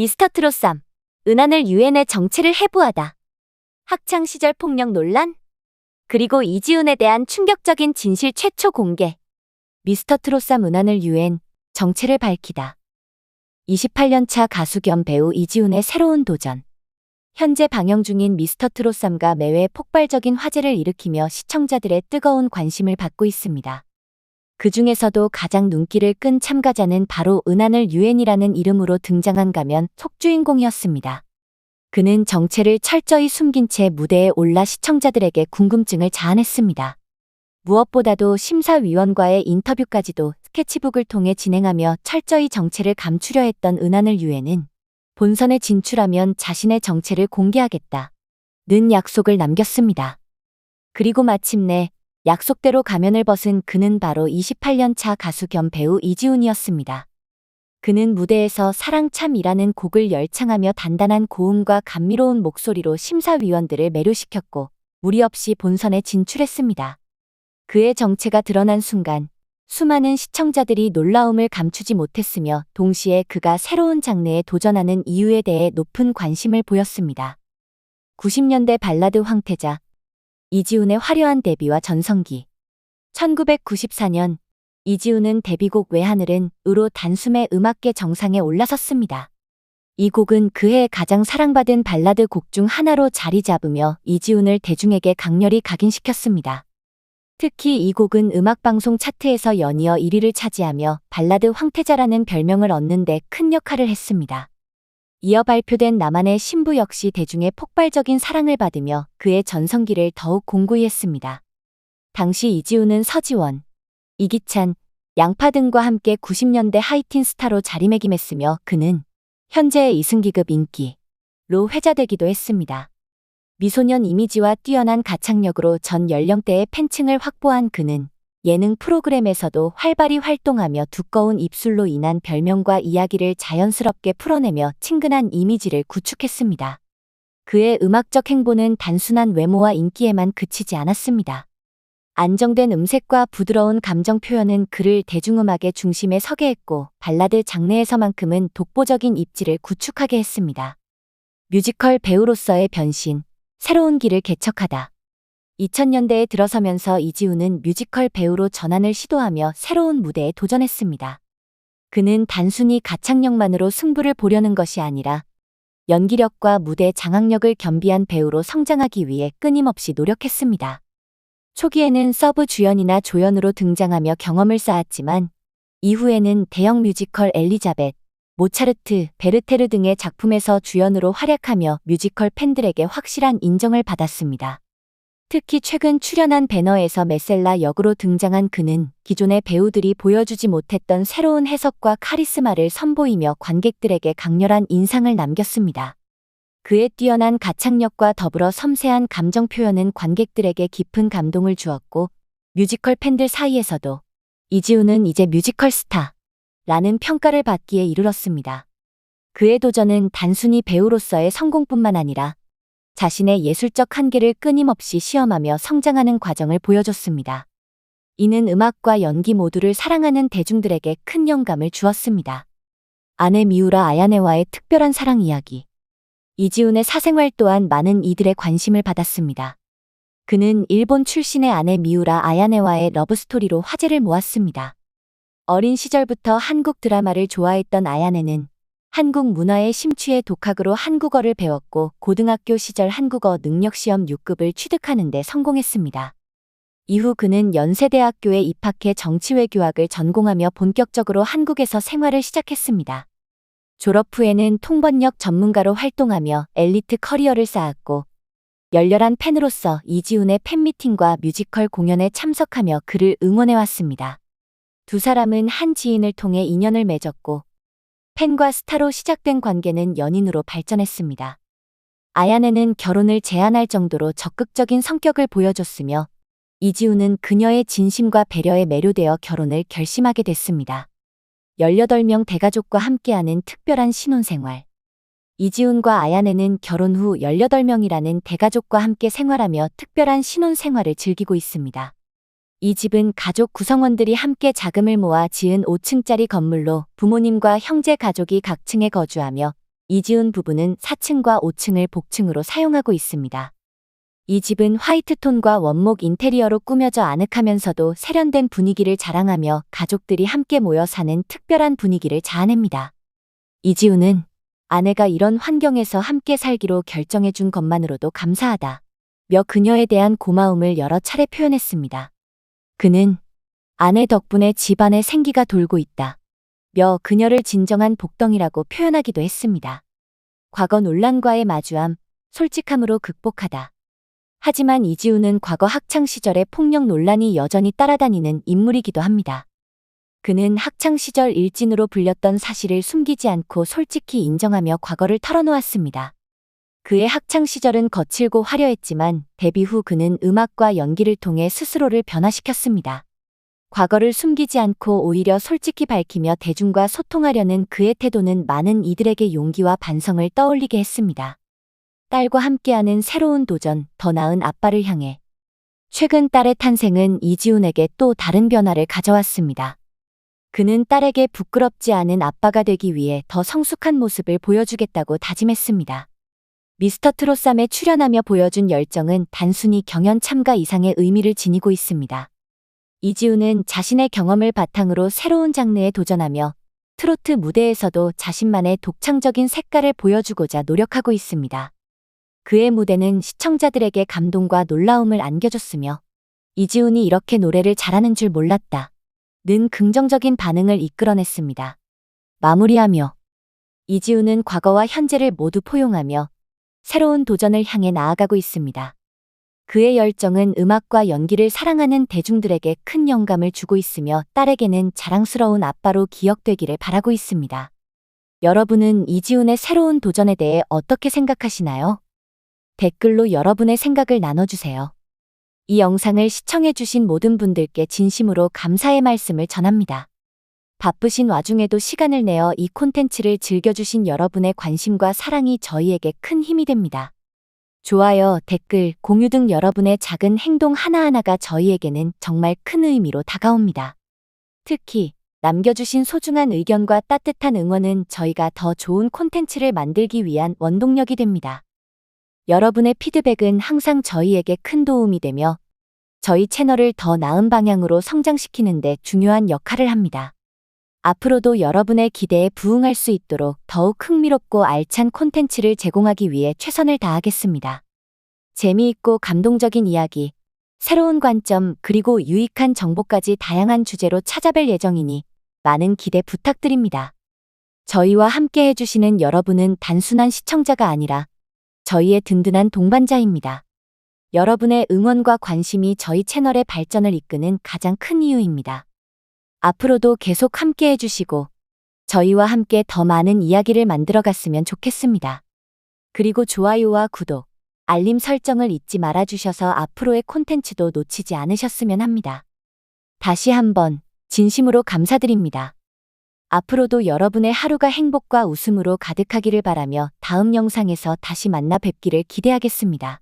미스터 트롯삼, 은하늘 유엔의 정체를 해부하다. 학창 시절 폭력 논란? 그리고 이지훈에 대한 충격적인 진실 최초 공개. 미스터 트롯삼 은하늘 유엔 정체를 밝히다. 28년차 가수 겸 배우 이지훈의 새로운 도전. 현재 방영 중인 미스터 트롯삼가 매회 폭발적인 화제를 일으키며 시청자들의 뜨거운 관심을 받고 있습니다. 그 중에서도 가장 눈길을 끈 참가자는 바로 은하늘 유엔이라는 이름으로 등장한 가면 속주인공이었습니다. 그는 정체를 철저히 숨긴 채 무대에 올라 시청자들에게 궁금증을 자아냈습니다. 무엇보다도 심사위원과의 인터뷰까지도 스케치북을 통해 진행하며 철저히 정체를 감추려 했던 은하늘 유엔은 본선에 진출하면 자신의 정체를 공개하겠다. 는 약속을 남겼습니다. 그리고 마침내 약속대로 가면을 벗은 그는 바로 28년 차 가수 겸 배우 이지훈이었습니다. 그는 무대에서 사랑참이라는 곡을 열창하며 단단한 고음과 감미로운 목소리로 심사위원들을 매료시켰고 무리 없이 본선에 진출했습니다. 그의 정체가 드러난 순간 수많은 시청자들이 놀라움을 감추지 못했으며 동시에 그가 새로운 장르에 도전하는 이유에 대해 높은 관심을 보였습니다. 90년대 발라드 황태자 이지훈의 화려한 데뷔와 전성기 1994년 이지훈은 데뷔곡 외하늘은 으로 단숨에 음악계 정상에 올라섰습니다. 이 곡은 그해 가장 사랑받은 발라드 곡 중 하나로 자리 잡으며 이지훈을 대중에게 강렬히 각인시켰습니다. 특히 이 곡은 음악방송 차트에서 연이어 1위를 차지하며 발라드 황태자라는 별명을 얻는 데 큰 역할을 했습니다. 이어 발표된 나만의 신부 역시 대중의 폭발적인 사랑을 받으며 그의 전성기를 더욱 공고히 했습니다. 당시 이지훈은 서지원, 이기찬, 양파 등과 함께 90년대 하이틴 스타로 자리매김했으며 그는 현재의 이승기급 인기로 회자되기도 했습니다. 미소년 이미지와 뛰어난 가창력으로 전 연령대의 팬층을 확보한 그는 예능 프로그램에서도 활발히 활동하며 두꺼운 입술로 인한 별명과 이야기를 자연스럽게 풀어내며 친근한 이미지를 구축했습니다. 그의 음악적 행보는 단순한 외모와 인기에만 그치지 않았습니다. 안정된 음색과 부드러운 감정 표현은 그를 대중음악의 중심에 서게 했고 발라드 장르에서만큼은 독보적인 입지를 구축하게 했습니다. 뮤지컬 배우로서의 변신, 새로운 길을 개척하다. 2000년대에 들어서면서 이지훈은 뮤지컬 배우로 전환을 시도하며 새로운 무대에 도전했습니다. 그는 단순히 가창력만으로 승부를 보려는 것이 아니라 연기력과 무대 장악력을 겸비한 배우로 성장하기 위해 끊임없이 노력했습니다. 초기에는 서브 주연이나 조연으로 등장하며 경험을 쌓았지만 이후에는 대형 뮤지컬 엘리자벳, 모차르트, 베르테르 등의 작품에서 주연으로 활약하며 뮤지컬 팬들에게 확실한 인정을 받았습니다. 특히 최근 출연한 배너에서 메셀라 역으로 등장한 그는 기존의 배우들이 보여주지 못했던 새로운 해석과 카리스마를 선보이며 관객들에게 강렬한 인상을 남겼습니다. 그의 뛰어난 가창력과 더불어 섬세한 감정 표현은 관객들에게 깊은 감동을 주었고 뮤지컬 팬들 사이에서도 이지훈은 이제 뮤지컬 스타 라는 평가를 받기에 이르렀습니다. 그의 도전은 단순히 배우로서의 성공뿐만 아니라 자신의 예술적 한계를 끊임없이 시험하며 성장하는 과정을 보여줬습니다. 이는 음악과 연기 모두를 사랑하는 대중들에게 큰 영감을 주었습니다. 아내 미우라 아야네와의 특별한 사랑 이야기. 이지훈의 사생활 또한 많은 이들의 관심을 받았습니다. 그는 일본 출신의 아내 미우라 아야네와의 러브스토리로 화제를 모았습니다. 어린 시절부터 한국 드라마를 좋아했던 아야네는 한국 문화에 심취해 독학으로 한국어를 배웠고 고등학교 시절 한국어 능력시험 6급을 취득하는 데 성공했습니다. 이후 그는 연세대학교에 입학해 정치외교학을 전공하며 본격적으로 한국에서 생활을 시작했습니다. 졸업 후에는 통번역 전문가로 활동하며 엘리트 커리어를 쌓았고 열렬한 팬으로서 이지훈의 팬미팅과 뮤지컬 공연에 참석하며 그를 응원해왔습니다. 두 사람은 한 지인을 통해 인연을 맺었고 팬과 스타로 시작된 관계는 연인으로 발전했습니다. 아야네는 결혼을 제안할 정도로 적극적인 성격을 보여줬으며 이지훈은 그녀의 진심과 배려에 매료되어 결혼을 결심하게 됐습니다. 18명 대가족과 함께하는 특별한 신혼생활. 이지훈과 아야네는 결혼 후 18명이라는 대가족과 함께 생활하며 특별한 신혼생활을 즐기고 있습니다. 이 집은 가족 구성원들이 함께 자금을 모아 지은 5층짜리 건물로 부모님과 형제 가족이 각 층에 거주하며 이지훈 부부는 4층과 5층을 복층으로 사용하고 있습니다. 이 집은 화이트톤과 원목 인테리어로 꾸며져 아늑하면서도 세련된 분위기를 자랑하며 가족들이 함께 모여 사는 특별한 분위기를 자아냅니다. 이지훈은 아내가 이런 환경에서 함께 살기로 결정해 준 것만으로도 감사하다. 며 그녀에 대한 고마움을 여러 차례 표현했습니다. 그는 아내 덕분에 집안에 생기가 돌고 있다. 며 그녀를 진정한 복덩이라고 표현하기도 했습니다. 과거 논란과의 마주함, 솔직함으로 극복하다. 하지만 이지우는 과거 학창 시절의 폭력 논란이 여전히 따라다니는 인물이기도 합니다. 그는 학창 시절 일진으로 불렸던 사실을 숨기지 않고 솔직히 인정하며 과거를 털어놓았습니다. 그의 학창 시절은 거칠고 화려했지만 데뷔 후 그는 음악과 연기를 통해 스스로를 변화시켰습니다. 과거를 숨기지 않고 오히려 솔직히 밝히며 대중과 소통하려는 그의 태도는 많은 이들에게 용기와 반성을 떠올리게 했습니다. 딸과 함께하는 새로운 도전, 더 나은 아빠를 향해. 최근 딸의 탄생은 이지훈에게 또 다른 변화를 가져왔습니다. 그는 딸에게 부끄럽지 않은 아빠가 되기 위해 더 성숙한 모습을 보여주겠다고 다짐했습니다. 미스터 트롯삼에 출연하며 보여준 열정은 단순히 경연 참가 이상의 의미를 지니고 있습니다. 이지훈은 자신의 경험을 바탕으로 새로운 장르에 도전하며 트로트 무대에서도 자신만의 독창적인 색깔을 보여주고자 노력하고 있습니다. 그의 무대는 시청자들에게 감동과 놀라움을 안겨줬으며 이지훈이 이렇게 노래를 잘하는 줄 몰랐다. 는 긍정적인 반응을 이끌어냈습니다. 마무리하며 이지훈은 과거와 현재를 모두 포용하며 새로운 도전을 향해 나아가고 있습니다. 그의 열정은 음악과 연기를 사랑하는 대중들에게 큰 영감을 주고 있으며 딸에게는 자랑스러운 아빠로 기억되기를 바라고 있습니다. 여러분은 이지훈의 새로운 도전에 대해 어떻게 생각하시나요? 댓글로 여러분의 생각을 나눠주세요. 이 영상을 시청해주신 모든 분들께 진심으로 감사의 말씀을 전합니다. 바쁘신 와중에도 시간을 내어 이 콘텐츠를 즐겨주신 여러분의 관심과 사랑이 저희에게 큰 힘이 됩니다. 좋아요, 댓글, 공유 등 여러분의 작은 행동 하나하나가 저희에게는 정말 큰 의미로 다가옵니다. 특히 남겨주신 소중한 의견과 따뜻한 응원은 저희가 더 좋은 콘텐츠를 만들기 위한 원동력이 됩니다. 여러분의 피드백은 항상 저희에게 큰 도움이 되며 저희 채널을 더 나은 방향으로 성장시키는 데 중요한 역할을 합니다. 앞으로도 여러분의 기대에 부응할 수 있도록 더욱 흥미롭고 알찬 콘텐츠를 제공하기 위해 최선을 다하겠습니다. 재미있고 감동적인 이야기, 새로운 관점, 그리고 유익한 정보까지 다양한 주제로 찾아뵐 예정이니 많은 기대 부탁드립니다. 저희와 함께 해주시는 여러분은 단순한 시청자가 아니라 저희의 든든한 동반자입니다. 여러분의 응원과 관심이 저희 채널의 발전을 이끄는 가장 큰 이유입니다. 앞으로도 계속 함께 해주시고 저희와 함께 더 많은 이야기를 만들어 갔으면 좋겠습니다. 그리고 좋아요와 구독, 알림 설정을 잊지 말아주셔서 앞으로의 콘텐츠도 놓치지 않으셨으면 합니다. 다시 한번 진심으로 감사드립니다. 앞으로도 여러분의 하루가 행복과 웃음으로 가득하기를 바라며 다음 영상에서 다시 만나 뵙기를 기대하겠습니다.